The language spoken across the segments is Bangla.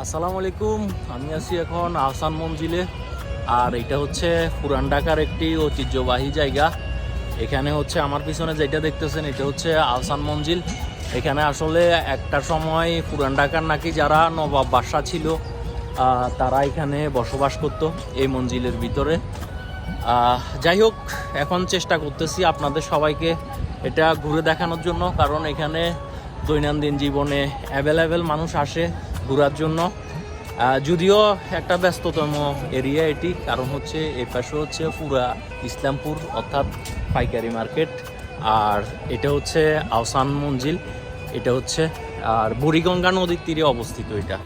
আসসালামু আলাইকুম, আমি আছি এখন আহসান মঞ্জিলে। আর এটা হচ্ছে পুরান ঢাকার একটি ঐতিহ্যবাহী জায়গা। এখানে হচ্ছে আমার পিছনে যেটা দেখতেছেন, এটা হচ্ছে আহসান মঞ্জিল। এখানে আসলে একটা সময় পুরান ঢাকার নাকি যারা নবাব বাদশা ছিল তারা এখানে বসবাস করতো এই মঞ্জিলের ভিতরে। যাই হোক, এখন চেষ্টা করতেছি আপনাদের সবাইকে এটা ঘুরে দেখানোর জন্য, কারণ এখানে দৈনন্দিন জীবনে অ্যাভেলেবেল মানুষ আসে। ঘোরার জন্য। যদিও একটা ব্যস্ততম এরিয়া এটি, কারণ হচ্ছে এ পাশে হচ্ছে পুরা ইসলামপুর, অর্থাৎ পাইকারি মার্কেট। আর এটা হচ্ছে আহসান মঞ্জিল, এটা হচ্ছে, আর বুড়িগঙ্গা নদীর তীরে অবস্থিত এটা।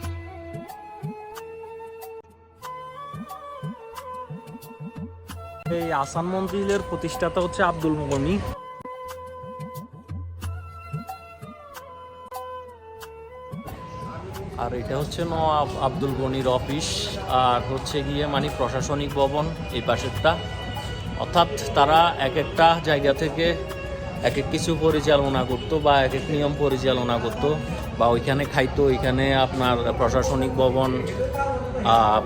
এই আসান মঞ্জিলের প্রতিষ্ঠাতা হচ্ছে আব্দুল গনি আর এটা হচ্ছে নওয়াব আব্দুল গনির অফিস, আর হচ্ছে গিয়ে মানে প্রশাসনিক ভবন এই পাশেরটা। অর্থাৎ তারা এক একটা জায়গা থেকে এক এক কিছু পরিচালনা করতো বা এক এক নিয়ম পরিচালনা করতো, বা ওইখানে খাইতো, ওইখানে আপনার প্রশাসনিক ভবন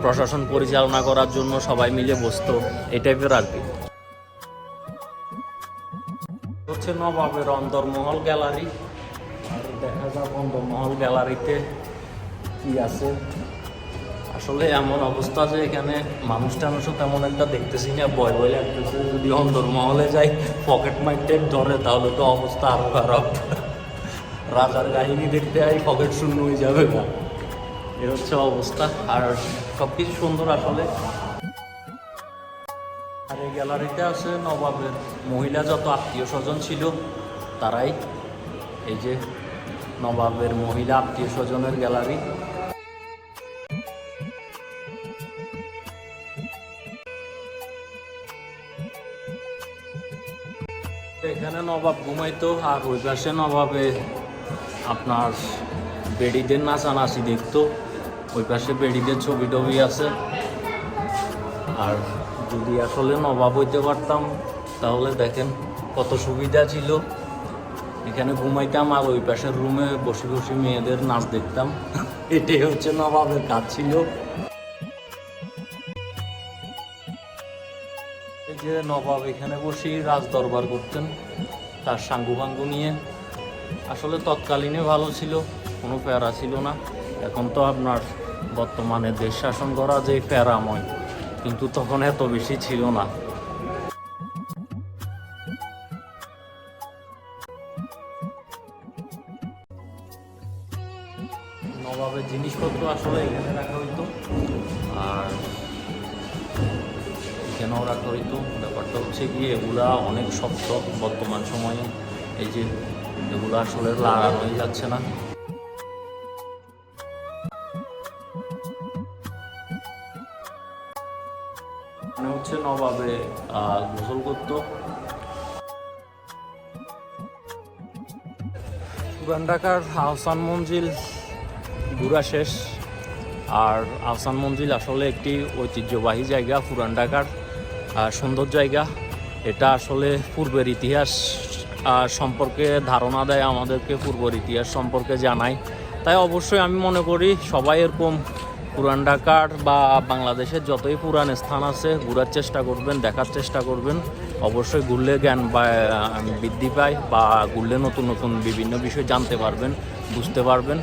প্রশাসন পরিচালনা করার জন্য সবাই মিলে বসতো, এই টাইপের আর কি। হচ্ছে নবাবের অন্দরমহল গ্যালারি। দেখা যাক অন্দরমহল গ্যালারিতে কি আছে? আসলে এমন অবস্থা যে এখানে মানুষ টানুষও তেমন একটা দেখতেছি না, ভয় ভয় লাগতেছে। যদি অন্দরমহলে যাই পকেট মাইটেক ধরে, তাহলে তো অবস্থা আরও খারাপ। রাজার কাহিনী দেখতে আই পকেট শূন্য হয়ে যাবে না এ হচ্ছে অবস্থা। আর সব কিছু সুন্দর আসলে। আর এই গ্যালারিতে আছে নবাবের মহিলা যত আত্মীয় স্বজন ছিল, তারাই। এই যে নবাবের মহিলা আত্মীয় স্বজনের গ্যালারি। এখানে নবাব ঘুমাইতো আর ওই পাশে নবাবে আপনার বেডিদের নাচানাচি দেখতো। ওই পাশে বেডিদের ছবি টবি আছে। আর যদি আসলে নবাব হইতে পারতাম, তাহলে দেখেন কত সুবিধা ছিল। এখানে ঘুমাইতাম আর ওই পাশের রুমে বসে বসে মেয়েদের নাচ দেখতাম। এটাই হচ্ছে নবাবের কাজ ছিল। যে নবাব এখানে বসেই রাজ দরবার করতেন, তার সাঙ্গু ভাঙ্গু নিয়ে। আসলে তৎকালীনে ভালো ছিল, কোনো প্যারা ছিল না। এখন তো আপনার বর্তমানে দেশ শাসন করা যে প্যারাময়, কিন্তু তখন এত বেশি ছিল না। নবাবের জিনিসপত্র আসলে এখানে রাখা হইতো। আর এখানেও রাখা হইতো ব্যাপারটা হচ্ছে কি এগুলা অনেক শক্ত বর্তমান সময়ে। এই যে এগুলো আসলে লাগানোই যাচ্ছে না। এখানে হচ্ছে নবাবে গোসল করতো। আহসান মঞ্জিল ঘুরা শেষ। আর আহসান মঞ্জিল আসলে একটি ঐতিহ্যবাহী জায়গা পুরান ঢাকার সুন্দর জায়গা। এটা আসলে পূর্বের ইতিহাস সম্পর্কে ধারণা দেয় আমাদেরকে পূর্বের ইতিহাস সম্পর্কে জানায়। তাই অবশ্যই আমি মনে করি সবাই এরকম পুরান ঢাকার বা বাংলাদেশের যতই পুরান স্থান আছে, ঘোরার চেষ্টা করবেন, দেখার চেষ্টা করবেন। অবশ্যই ঘুরলে জ্ঞান বা বৃদ্ধি পায় বা ঘুরলে নতুন নতুন বিভিন্ন বিষয় জানতে পারবেন, বুঝতে পারবেন।